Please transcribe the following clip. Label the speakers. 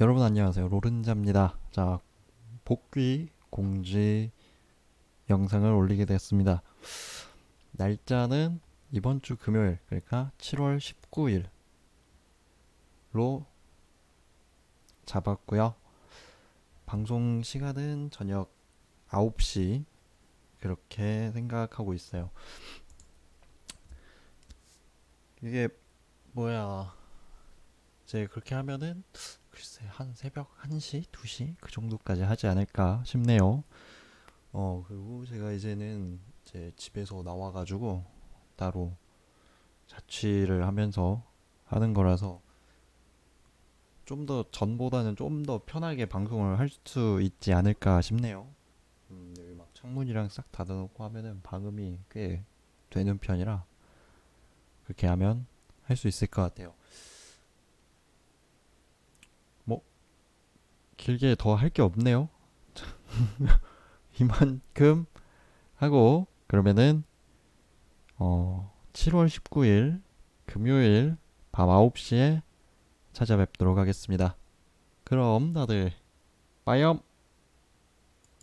Speaker 1: 여러분 안녕하세요. 로른자입니다. 자, 복귀 공지 영상을 올리게 됐습니다. 날짜는 이번 주 금요일, 그러니까 7월 19일로 잡았고요. 방송 시간은 저녁 9시 그렇게 생각하고 있어요. 이게 뭐야? 이제 그렇게 하면은 글쎄 한 새벽 1시, 2시 그 정도까지 하지 않을까 싶네요. 어, 그리고 제가 이제는 제 집에서 나와 가지고 따로 자취를 하면서 하는 거라서 좀 더 전보다는 좀 더 편하게 방송을 할 수 있지 않을까 싶네요. 음, 막 창문이랑 싹 닫아놓고 하면은 방음이 꽤 되는 편이라 그렇게 하면 할 수 있을 것 같아요. 길게 더 할 게 없네요. 이만큼 하고 그러면은 어 7월 19일 금요일 밤 9시에 찾아뵙도록 하겠습니다. 그럼 다들 빠이엄